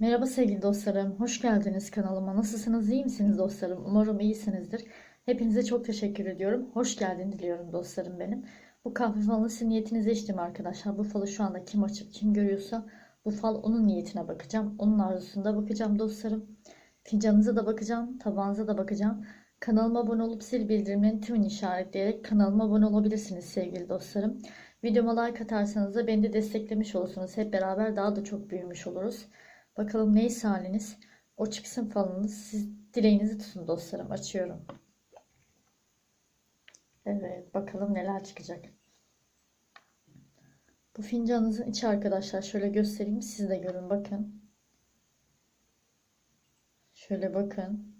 Merhaba sevgili dostlarım, hoş geldiniz kanalıma. Nasılsınız, iyi misiniz dostlarım? Umarım iyisinizdir. Hepinize çok teşekkür ediyorum. Hoş geldin diliyorum dostlarım benim. Bu kahve falını sizin niyetinize içtim arkadaşlar. Bu falı şu anda kim açıp kim görüyorsa bu fal onun niyetine bakacağım. Onun arzusunda bakacağım dostlarım. Fincanınıza da bakacağım, tabağınıza da bakacağım. Kanalıma abone olup sil bildirimlerin tümünü işaretleyerek kanalıma abone olabilirsiniz sevgili dostlarım. Videoma like atarsanız da beni de desteklemiş olursunuz. Hep beraber daha da çok büyümüş oluruz. Bakalım neyse haliniz. O çıksın falınız. Siz dileğinizi tutun dostlarım. Açıyorum. Evet bakalım neler çıkacak. Bu fincanınızın içi arkadaşlar. Şöyle göstereyim. Siz de görün bakın. Şöyle bakın.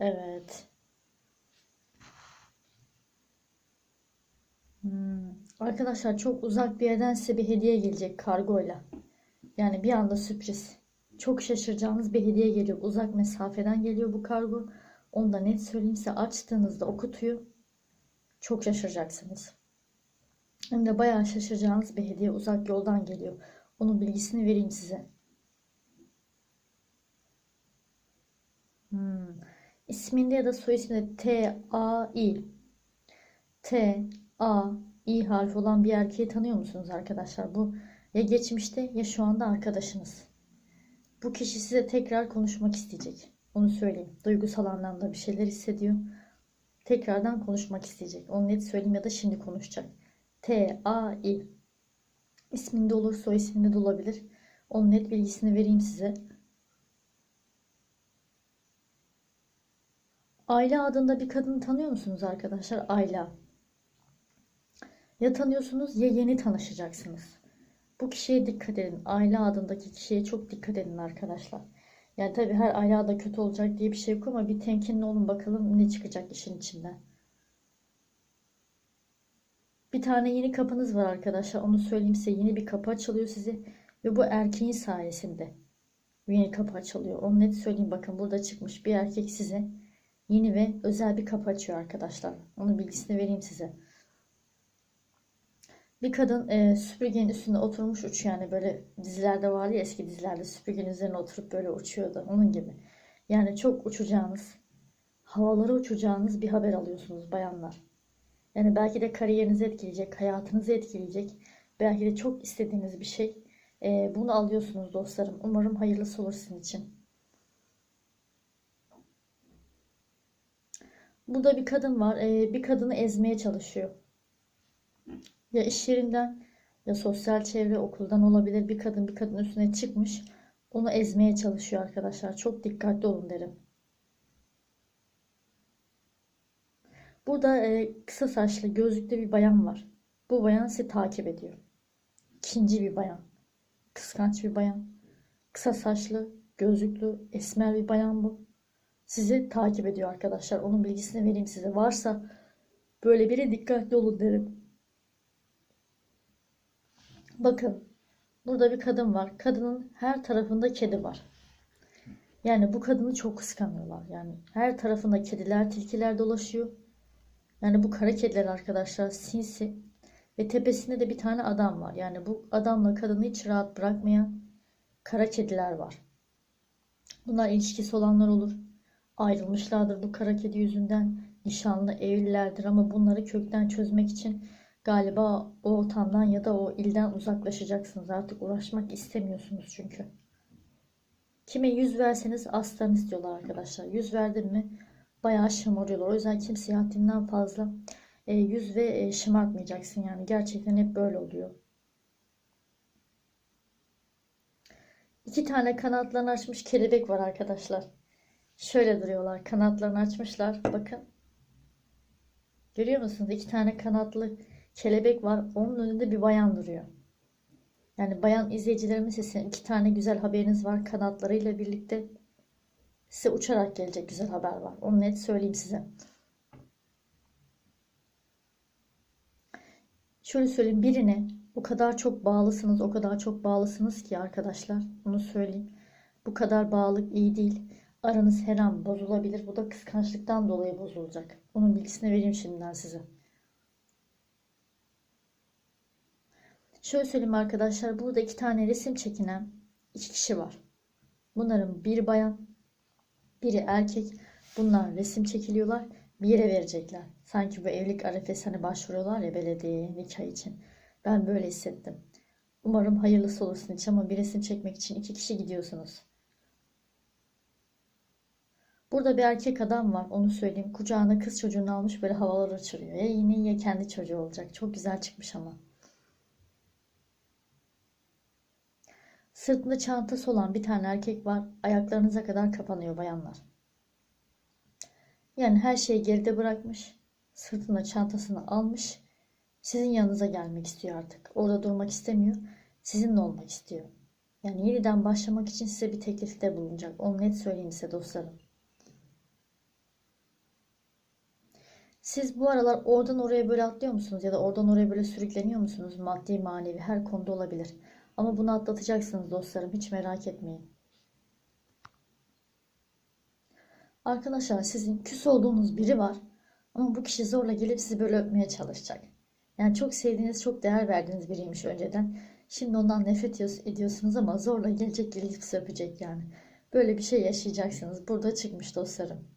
Evet. Hmm. Arkadaşlar çok uzak bir yerden size bir hediye gelecek kargoyla. Yani bir anda sürpriz. Çok şaşıracağınız bir hediye geliyor. Uzak mesafeden geliyor bu kargo. Onu da net söyleyeyim size açtığınızda o kutuyu çok şaşıracaksınız. Hem de bayağı şaşıracağınız bir hediye uzak yoldan geliyor. Onun bilgisini vereyim size. Hmm. İsminde ya da soy isminde T A I harfi olan bir erkeği tanıyor musunuz arkadaşlar? Bu ya geçmişte ya şu anda arkadaşınız. Bu kişi size tekrar konuşmak isteyecek. Onu söyleyeyim. Duygusal anlamda bir şeyler hissediyor. Tekrardan konuşmak isteyecek. Onu net söyleyeyim ya da şimdi konuşacak. T A İ İsminde olur, soy isminde de olabilir. Onun net bilgisini vereyim size. Ayla adında bir kadını tanıyor musunuz arkadaşlar? Ayla. Ya tanıyorsunuz ya yeni tanışacaksınız. Bu kişiye dikkat edin. Aile adındaki kişiye çok dikkat edin arkadaşlar. Yani tabii her aile adı kötü olacak diye bir şey yok ama bir temkinli olun bakalım ne çıkacak işin içinden. Bir tane yeni kapınız var arkadaşlar. Onu söyleyeyim size. Yeni bir kapı açılıyor size. Ve bu erkeğin sayesinde. Yeni kapı açılıyor. Onu net söyleyeyim. Bakın burada çıkmış bir erkek size yeni ve özel bir kapı açıyor arkadaşlar. Onun bilgisini vereyim size. Bir kadın e, süpürgenin üstünde oturmuş uçuyor yani böyle dizilerde vardı ya eski dizilerde süpürgenin üzerine oturup böyle uçuyordu onun gibi. Yani çok uçacağınız, havalara uçacağınız bir haber alıyorsunuz bayanlar. Yani belki de kariyerinizi etkileyecek, hayatınızı etkileyecek, belki de çok istediğiniz bir şey. E, bunu alıyorsunuz dostlarım. Umarım hayırlısı olur sizin için. Burada bir kadın var. E, bir kadını ezmeye çalışıyor. Ya iş yerinden ya sosyal çevre okuldan olabilir bir kadın bir kadın üstüne çıkmış. Onu ezmeye çalışıyor arkadaşlar. Çok dikkatli olun derim. Burada e, kısa saçlı gözlüklü bir bayan var. Bu bayan sizi takip ediyor. İkinci bir bayan. Kıskanç bir bayan. Kısa saçlı, gözlüklü, esmer bir bayan bu. Sizi takip ediyor arkadaşlar. Onun bilgisini vereyim size. Varsa böyle biri dikkatli olun derim. Bakın burada bir kadın var. Kadının her tarafında kedi var. Yani bu kadını çok kıskanıyorlar. Yani her tarafında kediler, tilkiler dolaşıyor. Yani bu kara kediler arkadaşlar sinsi. Ve tepesinde de bir tane adam var. Yani bu adamla kadını hiç rahat bırakmayan kara kediler var. Bunlar ilişkisi olanlar olur. Ayrılmışlardır bu kara kedi yüzünden. Nişanlı, evlilerdir ama bunları kökten çözmek için Galiba o ortamdan ya da o ilden uzaklaşacaksınız. Artık uğraşmak istemiyorsunuz çünkü. Kime yüz verseniz aslan istiyorlar arkadaşlar. Yüz verdin mi bayağı şımarıyorlar. O yüzden kimseye haddinden fazla e, yüz ve e, şımartmayacaksın. Yani gerçekten hep böyle oluyor. İki tane kanatlarını açmış kelebek var arkadaşlar. Şöyle duruyorlar. Kanatlarını açmışlar. Bakın. Görüyor musunuz? İki tane kanatlı kelebek var. Onun önünde bir bayan duruyor. Yani bayan izleyicilerimiz için iki tane güzel haberiniz var. Kanatlarıyla birlikte size uçarak gelecek güzel haber var. Onu net söyleyeyim size. Şöyle söyleyeyim birine o kadar çok bağlısınız, o kadar çok bağlısınız ki arkadaşlar. Bunu söyleyeyim. Bu kadar bağlılık iyi değil. Aranız her an bozulabilir. Bu da kıskançlıktan dolayı bozulacak. Onun bilgisini vereyim şimdiden size. Şöyle söyleyeyim arkadaşlar. Burada iki tane resim çekinen iki kişi var. Bunların bir bayan, biri erkek. Bunlar resim çekiliyorlar. Bir yere verecekler. Sanki bu evlilik arefesine başvuruyorlar ya belediyeye nikah için. Ben böyle hissettim. Umarım hayırlısı olursun hiç ama bir resim çekmek için iki kişi gidiyorsunuz. Burada bir erkek adam var onu söyleyeyim. Kucağına kız çocuğunu almış böyle havalar uçuruyor. Ya yine ya kendi çocuğu olacak. Çok güzel çıkmış ama. Sırtında çantası olan bir tane erkek var. Ayaklarınıza kadar kapanıyor bayanlar. Yani her şeyi geride bırakmış. Sırtına çantasını almış. Sizin yanınıza gelmek istiyor artık. Orada durmak istemiyor. Sizinle olmak istiyor. Yani yeniden başlamak için size bir teklifte bulunacak. Onu net söyleyeyim size dostlarım. Siz bu aralar oradan oraya böyle atlıyor musunuz? Ya da oradan oraya böyle sürükleniyor musunuz? Maddi, manevi her konuda olabilir. Ama bunu atlatacaksınız dostlarım. Hiç merak etmeyin. Arkadaşlar sizin küs olduğunuz biri var. Ama bu kişi zorla gelip sizi böyle öpmeye çalışacak. Yani çok sevdiğiniz, çok değer verdiğiniz biriymiş önceden. Şimdi ondan nefret ediyorsunuz ama zorla gelecek gelip sizi öpecek yani. Böyle bir şey yaşayacaksınız. Burada çıkmış dostlarım.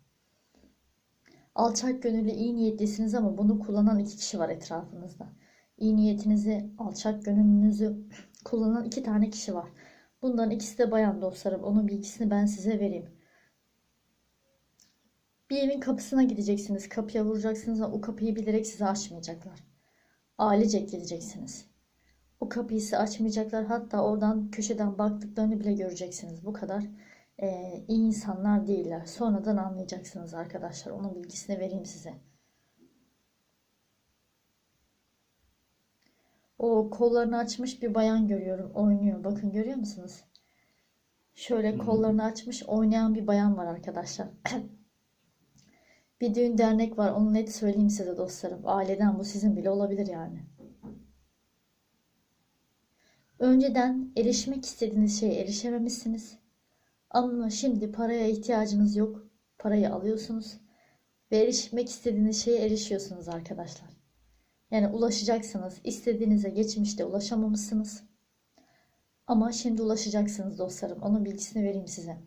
Alçak gönüllü, iyi niyetlisiniz ama bunu kullanan iki kişi var etrafınızda. İyi niyetinizi, alçak gönüllünüzü kullanan iki tane kişi var. Bunların ikisi de bayan dostlarım. Onun bilgisini ben size vereyim. Bir evin kapısına gideceksiniz. Kapıya vuracaksınız ama o kapıyı bilerek size açmayacaklar. Ailecek gideceksiniz. O kapıyı size açmayacaklar. Hatta oradan köşeden baktıklarını bile göreceksiniz. Bu kadar e, iyi insanlar değiller. Sonradan anlayacaksınız arkadaşlar. Onun bilgisini vereyim size. O kollarını açmış bir bayan görüyorum. Oynuyor. Bakın görüyor musunuz? Şöyle kollarını açmış oynayan bir bayan var arkadaşlar. bir düğün dernek var. Onu net söyleyeyim size dostlarım. Aileden bu sizin bile olabilir yani. Önceden erişmek istediğiniz şeye erişememişsiniz. Ama şimdi paraya ihtiyacınız yok. Parayı alıyorsunuz ve erişmek istediğiniz şeye erişiyorsunuz arkadaşlar. Yani ulaşacaksınız. İstediğinize geçmişte ulaşamamışsınız. Ama şimdi ulaşacaksınız dostlarım. Onun bilgisini vereyim size.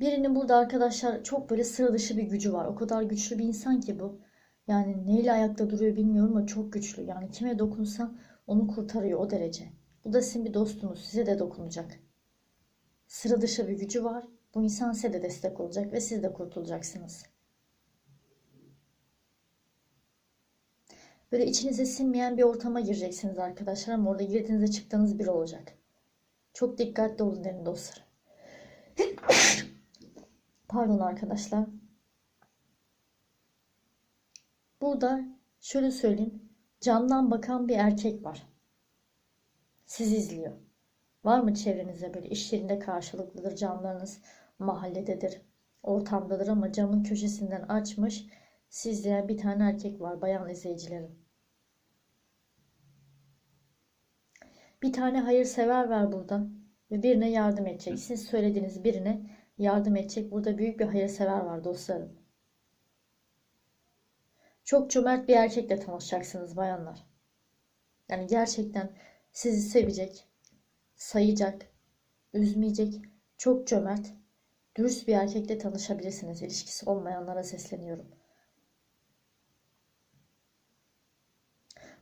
Birinin burada arkadaşlar çok böyle sıra dışı bir gücü var. O kadar güçlü bir insan ki bu. Yani neyle ayakta duruyor bilmiyorum ama çok güçlü. Yani kime dokunsa onu kurtarıyor o derece. Bu da sizin bir dostunuz. Size de dokunacak. Sıra dışı bir gücü var. Bu insan size de destek olacak ve siz de kurtulacaksınız. Böyle içinize sinmeyen bir ortama gireceksiniz arkadaşlar ama orada girdiğinizde çıktığınız biri olacak. Çok dikkatli olun derin dostlar. Pardon arkadaşlar. Burada şöyle söyleyeyim. Camdan bakan bir erkek var. Sizi izliyor. Var mı çevrenizde böyle iş yerinde karşılıklıdır camlarınız mahallededir, ortamdadır ama camın köşesinden açmış siz izleyen bir tane erkek var bayan izleyicilerim. Bir tane hayırsever var burada ve birine yardım edecek. Siz söylediğiniz birine yardım edecek. Burada büyük bir hayırsever var dostlarım. Çok cömert bir erkekle tanışacaksınız bayanlar. Yani gerçekten sizi sevecek, sayacak, üzmeyecek, çok cömert, dürüst bir erkekle tanışabilirsiniz. İlişkisi olmayanlara sesleniyorum.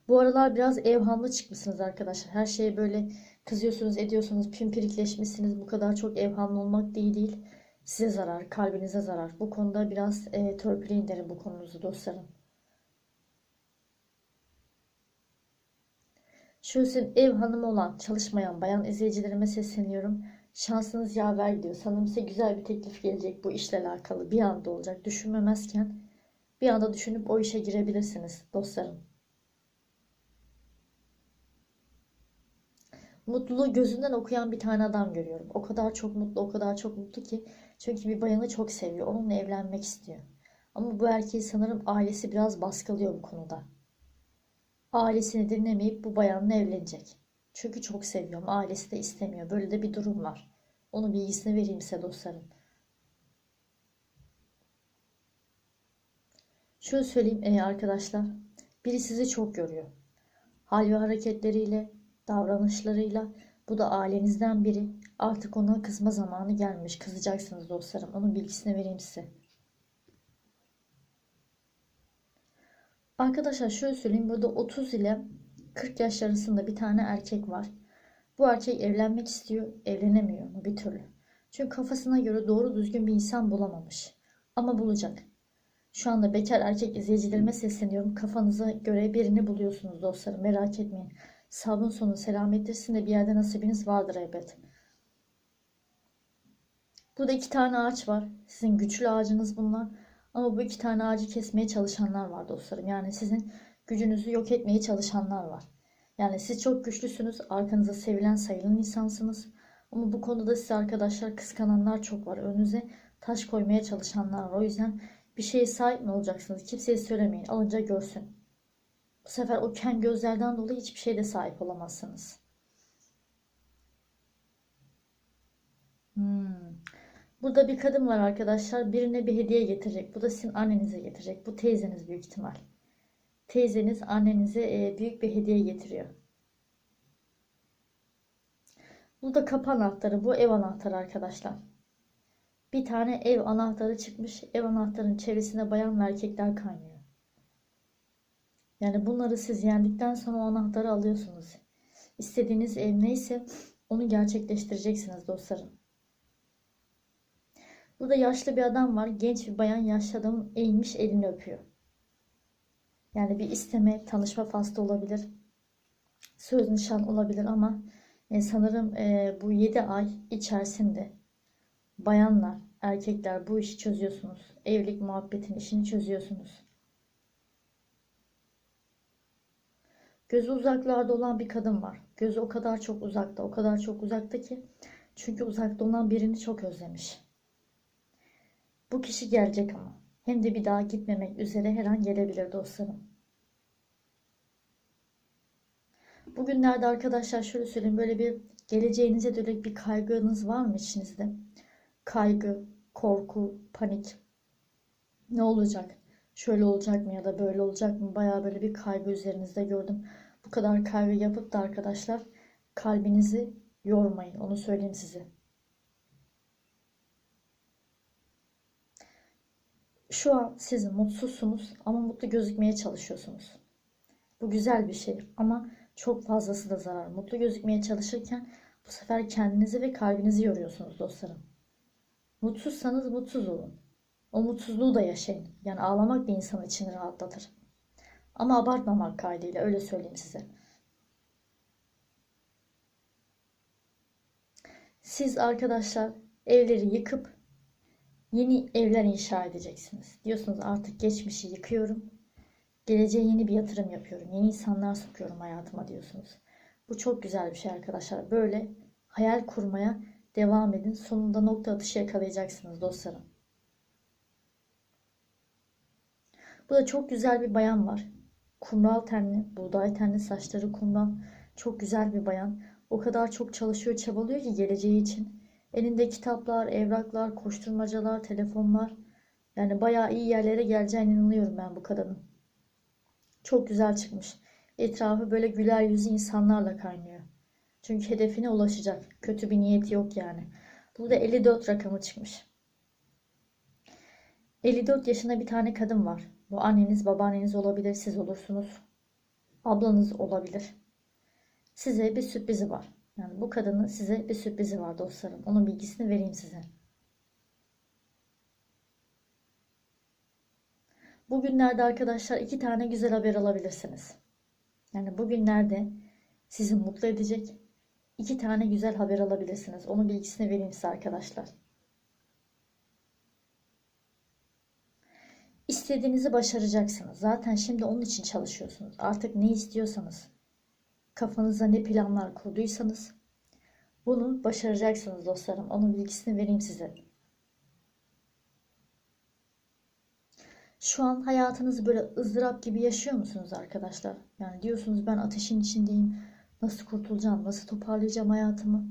Bu aralar biraz evhamlı çıkmışsınız arkadaşlar. Her şeye böyle kızıyorsunuz, ediyorsunuz, pimpirikleşmişsiniz. Bu kadar çok evhamlı olmak değil değil. Size zarar, kalbinize zarar. Bu konuda biraz e, törpüleyin derim bu konunuzu dostlarım. Şu sizin ev hanımı olan, çalışmayan bayan izleyicilerime sesleniyorum. Şansınız yaver gidiyor. Sanırım size güzel bir teklif gelecek bu işle alakalı. Bir anda olacak. Düşünmemezken bir anda düşünüp o işe girebilirsiniz dostlarım. Mutluluğu gözünden okuyan bir tane adam görüyorum. O kadar çok mutlu, o kadar çok mutlu ki. Çünkü bir bayanı çok seviyor. Onunla evlenmek istiyor. Ama bu erkeği sanırım ailesi biraz baskılıyor bu konuda. Ailesini dinlemeyip bu bayanla evlenecek. Çünkü çok seviyorum. Ailesi de istemiyor. Böyle de bir durum var. Onun bilgisini vereyim size dostlarım. Şöyle söyleyeyim e, arkadaşlar. Biri sizi çok görüyor. Hal ve hareketleriyle, davranışlarıyla. Bu da ailenizden biri. Artık ona kızma zamanı gelmiş. Kızacaksınız dostlarım. Onun bilgisini vereyim size. Arkadaşlar şöyle söyleyeyim. Burada 30 ile 40 yaş arasında bir tane erkek var. Bu erkek evlenmek istiyor. Evlenemiyor mu bir türlü. Çünkü kafasına göre doğru düzgün bir insan bulamamış. Ama bulacak. Şu anda bekar erkek izleyicilerime sesleniyorum. Kafanıza göre birini buluyorsunuz dostlarım. Merak etmeyin. Sabrın sonu selamettir. Sizin de bir yerde nasibiniz vardır elbet. Burada iki tane ağaç var. Sizin güçlü ağacınız bunlar. Ama bu iki tane ağacı kesmeye çalışanlar var dostlarım. Yani sizin gücünüzü yok etmeye çalışanlar var. Yani siz çok güçlüsünüz. Arkanıza sevilen sayılan insansınız. Ama bu konuda size arkadaşlar kıskananlar çok var. Önünüze taş koymaya çalışanlar var. O yüzden bir şeye sahip mi olacaksınız? Kimseye söylemeyin. Alınca görsün. Bu sefer o ken gözlerden dolayı hiçbir şeyde sahip olamazsınız. Hmm. Burada bir kadın var arkadaşlar. Birine bir hediye getirecek. Bu da sizin annenize getirecek. Bu teyzeniz büyük ihtimal. Teyzeniz annenize e, büyük bir hediye getiriyor. Bu da kapı anahtarı. Bu ev anahtarı arkadaşlar. Bir tane ev anahtarı çıkmış. Ev anahtarının çevresinde bayan ve erkekler kaynıyor. Yani bunları siz yendikten sonra o anahtarı alıyorsunuz. İstediğiniz ev neyse onu gerçekleştireceksiniz dostlarım. Burada yaşlı bir adam var. Genç bir bayan yaşlı adamın eğilmiş elini öpüyor. Yani bir isteme, tanışma faslı olabilir. Söz nişan olabilir ama e, sanırım e, bu 7 ay içerisinde bayanlar, erkekler bu işi çözüyorsunuz. Evlilik muhabbetin işini çözüyorsunuz. Gözü uzaklarda olan bir kadın var. Gözü o kadar çok uzakta, o kadar çok uzakta ki çünkü uzakta olan birini çok özlemiş. Bu kişi gelecek ama. Hem de bir daha gitmemek üzere her an gelebilir dostlarım. Bugünlerde arkadaşlar şöyle söyleyeyim böyle bir geleceğinize dönük bir kaygınız var mı içinizde? Kaygı, korku, panik. Ne olacak? Şöyle olacak mı ya da böyle olacak mı? Bayağı böyle bir kaygı üzerinizde gördüm. Bu kadar kaygı yapıp da arkadaşlar kalbinizi yormayın. Onu söyleyeyim size. Şu an siz mutsuzsunuz ama mutlu gözükmeye çalışıyorsunuz. Bu güzel bir şey ama çok fazlası da zarar. Mutlu gözükmeye çalışırken bu sefer kendinizi ve kalbinizi yoruyorsunuz dostlarım. Mutsuzsanız mutsuz olun. O mutsuzluğu da yaşayın. Yani ağlamak da insanın içini rahatlatır. Ama abartmamak kaydıyla öyle söyleyeyim size. Siz arkadaşlar evleri yıkıp yeni evler inşa edeceksiniz. Diyorsunuz artık geçmişi yıkıyorum. Geleceğe yeni bir yatırım yapıyorum. Yeni insanlar sokuyorum hayatıma diyorsunuz. Bu çok güzel bir şey arkadaşlar. Böyle hayal kurmaya devam edin. Sonunda nokta atışı yakalayacaksınız dostlarım. Bu da çok güzel bir bayan var. Kumral tenli, buğday tenli, saçları kumral. Çok güzel bir bayan. O kadar çok çalışıyor, çabalıyor ki geleceği için. Elinde kitaplar, evraklar, koşturmacalar, telefonlar. Yani bayağı iyi yerlere geleceğine inanıyorum ben bu kadının. Çok güzel çıkmış. Etrafı böyle güler yüzlü insanlarla kaynıyor. Çünkü hedefine ulaşacak. Kötü bir niyeti yok yani. Burada 54 rakamı çıkmış. 54 yaşında bir tane kadın var. Bu anneniz, babaanneniz olabilir, siz olursunuz. Ablanız olabilir. Size bir sürprizi var. Yani bu kadının size bir sürprizi var dostlarım. Onun bilgisini vereyim size. Bugünlerde arkadaşlar iki tane güzel haber alabilirsiniz. Yani bugünlerde sizi mutlu edecek iki tane güzel haber alabilirsiniz. Onun bilgisini vereyim size arkadaşlar. İstediğinizi başaracaksınız. Zaten şimdi onun için çalışıyorsunuz. Artık ne istiyorsanız, kafanıza ne planlar kurduysanız bunu başaracaksınız dostlarım. Onun bilgisini vereyim size. Şu an hayatınızı böyle ızdırap gibi yaşıyor musunuz arkadaşlar? Yani diyorsunuz ben ateşin içindeyim. Nasıl kurtulacağım? Nasıl toparlayacağım hayatımı?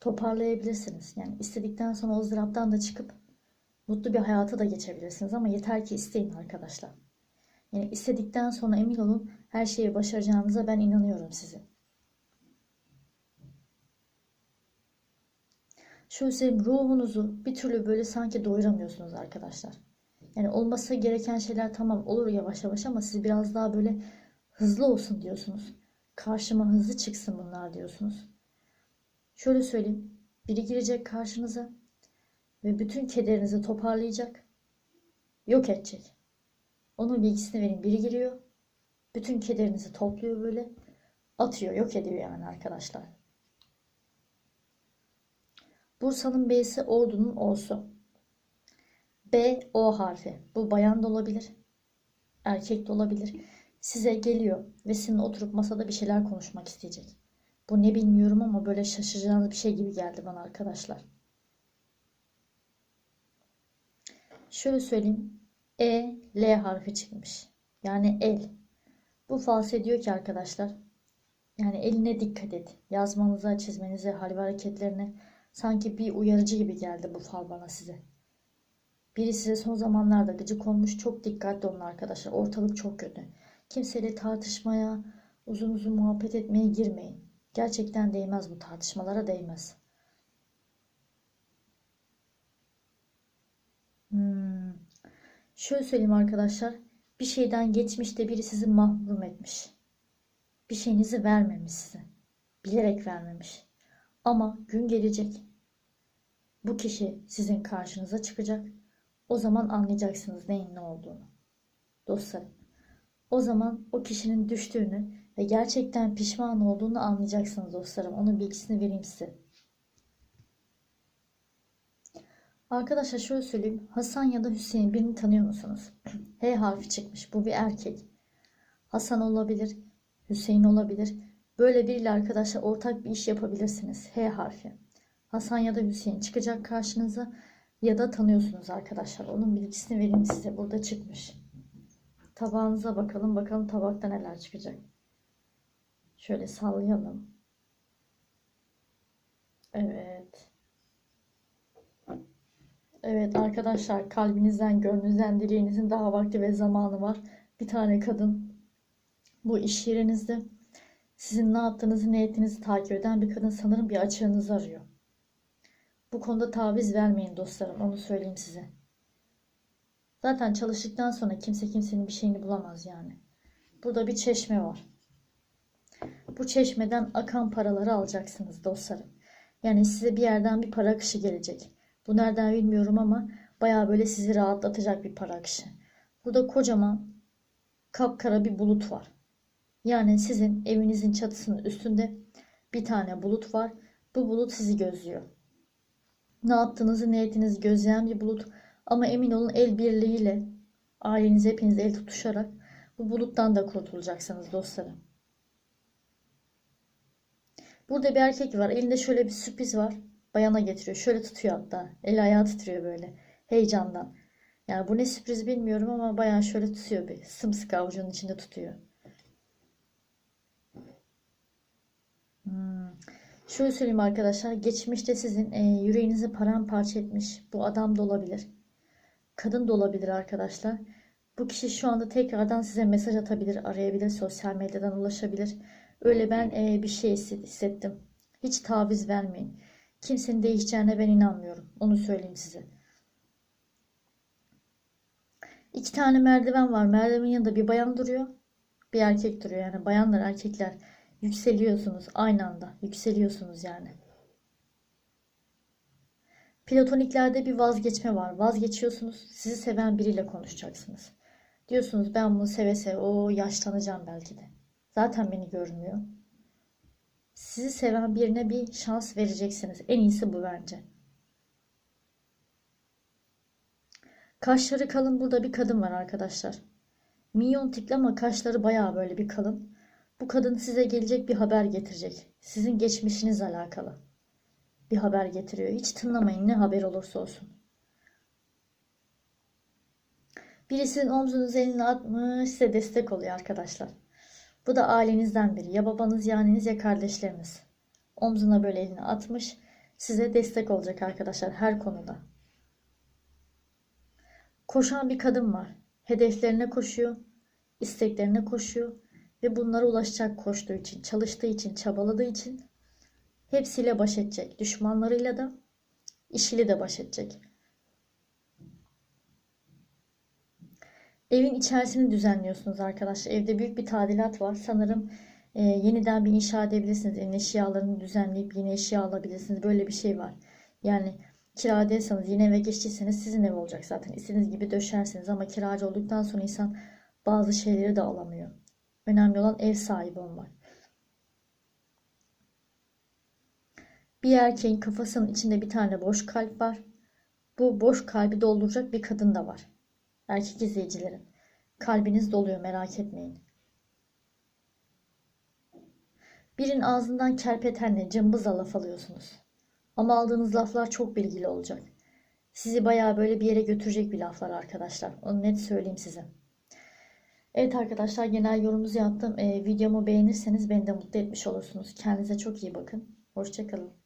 Toparlayabilirsiniz. Yani istedikten sonra o ızdıraptan da çıkıp mutlu bir hayata da geçebilirsiniz. Ama yeter ki isteyin arkadaşlar. Yani istedikten sonra emin olun her şeyi başaracağınıza ben inanıyorum sizin. Şöyle söyleyeyim ruhunuzu bir türlü böyle sanki doyuramıyorsunuz arkadaşlar. Yani olması gereken şeyler tamam olur yavaş yavaş ama siz biraz daha böyle hızlı olsun diyorsunuz. Karşıma hızlı çıksın bunlar diyorsunuz. Şöyle söyleyeyim. Biri girecek karşınıza ve bütün kederinizi toparlayacak. Yok edecek. Onun bilgisini vereyim. Biri giriyor. Bütün kederinizi topluyor böyle. Atıyor, yok ediyor yani arkadaşlar. Bursa'nın B'si ordunun O'su. B, O harfi. Bu bayan da olabilir. Erkek de olabilir. Size geliyor ve sizinle oturup masada bir şeyler konuşmak isteyecek. Bu ne bilmiyorum ama böyle şaşıracağınız bir şey gibi geldi bana arkadaşlar. Şöyle söyleyeyim. E, L harfi çıkmış. Yani el. Bu false diyor ki arkadaşlar. Yani eline dikkat et. Yazmanıza, çizmenize, hal ve hareketlerine sanki bir uyarıcı gibi geldi bu fal bana size. Biri size son zamanlarda gıcık olmuş. Çok dikkatli olun arkadaşlar. Ortalık çok kötü. Kimseyle tartışmaya, uzun uzun muhabbet etmeye girmeyin. Gerçekten değmez bu tartışmalara değmez. Hmm. Şöyle söyleyeyim arkadaşlar. Bir şeyden geçmişte biri sizi mahrum etmiş. Bir şeyinizi vermemiş size. Bilerek vermemiş. Ama gün gelecek. Bu kişi sizin karşınıza çıkacak. O zaman anlayacaksınız neyin ne olduğunu. Dostlarım. O zaman o kişinin düştüğünü ve gerçekten pişman olduğunu anlayacaksınız dostlarım. Onun bilgisini vereyim size. Arkadaşlar şöyle söyleyeyim. Hasan ya da Hüseyin birini tanıyor musunuz? H harfi çıkmış. Bu bir erkek. Hasan olabilir. Hüseyin olabilir. Böyle biriyle arkadaşlar ortak bir iş yapabilirsiniz. H harfi. Hasan ya da Hüseyin çıkacak karşınıza ya da tanıyorsunuz arkadaşlar. Onun bilgisini vereyim size. Burada çıkmış. Tabağınıza bakalım. Bakalım tabakta neler çıkacak. Şöyle sallayalım. Evet. Evet arkadaşlar kalbinizden, gönlünüzden, dileğinizin daha vakti ve zamanı var. Bir tane kadın bu iş yerinizde sizin ne yaptığınızı, ne ettiğinizi takip eden bir kadın sanırım bir açığınızı arıyor. Bu konuda taviz vermeyin dostlarım, onu söyleyeyim size. Zaten çalıştıktan sonra kimse kimsenin bir şeyini bulamaz yani. Burada bir çeşme var. Bu çeşmeden akan paraları alacaksınız dostlarım. Yani size bir yerden bir para akışı gelecek. Bu nereden bilmiyorum ama baya böyle sizi rahatlatacak bir para akışı. Burada kocaman kapkara bir bulut var. Yani sizin evinizin çatısının üstünde bir tane bulut var. Bu bulut sizi gözlüyor. Ne yaptığınızı, ne ettiğinizi gözleyen bir bulut. Ama emin olun el birliğiyle aileniz hepiniz el tutuşarak bu buluttan da kurtulacaksınız dostlarım. Burada bir erkek var. Elinde şöyle bir sürpriz var. Bayana getiriyor. Şöyle tutuyor hatta. El ayağı titriyor böyle. Heyecandan. Yani bu ne sürpriz bilmiyorum ama bayan şöyle tutuyor bir. Sımsıkı avucunun içinde tutuyor. Hmm. Şöyle söyleyeyim arkadaşlar. Geçmişte sizin e, yüreğinizi paramparça etmiş. Bu adam da olabilir. Kadın da olabilir arkadaşlar. Bu kişi şu anda tekrardan size mesaj atabilir, arayabilir, sosyal medyadan ulaşabilir. Öyle ben e, bir şey hissettim. Hiç taviz vermeyin. Kimsenin değişeceğine ben inanmıyorum. Onu söyleyeyim size. İki tane merdiven var. Merdivenin yanında bir bayan duruyor. Bir erkek duruyor. Yani bayanlar, erkekler yükseliyorsunuz aynı anda. Yükseliyorsunuz yani. Platoniklerde bir vazgeçme var. Vazgeçiyorsunuz. Sizi seven biriyle konuşacaksınız. Diyorsunuz ben bunu seve seve o yaşlanacağım belki de. Zaten beni görmüyor. Sizi seven birine bir şans vereceksiniz. En iyisi bu bence. Kaşları kalın burada bir kadın var arkadaşlar. Minyon tipli ama kaşları bayağı böyle bir kalın. Bu kadın size gelecek bir haber getirecek. Sizin geçmişinizle alakalı bir haber getiriyor. Hiç tınlamayın ne haber olursa olsun. Birisinin omzunuza elini atmış size destek oluyor arkadaşlar. Bu da ailenizden biri. Ya babanız ya anneniz ya kardeşleriniz. Omzuna böyle elini atmış. Size destek olacak arkadaşlar her konuda. Koşan bir kadın var. Hedeflerine koşuyor. isteklerine koşuyor ve bunlara ulaşacak koştuğu için, çalıştığı için, çabaladığı için hepsiyle baş edecek. Düşmanlarıyla da, işiyle de baş edecek. Evin içerisini düzenliyorsunuz arkadaşlar. Evde büyük bir tadilat var. Sanırım e, yeniden bir inşa edebilirsiniz. Evin eşyalarını düzenleyip yeni eşya alabilirsiniz. Böyle bir şey var. Yani kiradaysanız yeni eve geçtiyseniz sizin ev olacak zaten. İstediğiniz gibi döşersiniz ama kiracı olduktan sonra insan bazı şeyleri de alamıyor. Önemli olan ev sahibi olmak. Bir erkeğin kafasının içinde bir tane boş kalp var. Bu boş kalbi dolduracak bir kadın da var. Erkek izleyicilerim. Kalbiniz doluyor merak etmeyin. Birin ağzından kerpetenle cımbızla laf alıyorsunuz. Ama aldığınız laflar çok bilgili olacak. Sizi bayağı böyle bir yere götürecek bir laflar arkadaşlar. Onu net söyleyeyim size. Evet arkadaşlar genel yorumunuzu yaptım. Ee, videomu beğenirseniz beni de mutlu etmiş olursunuz. Kendinize çok iyi bakın. Hoşçakalın.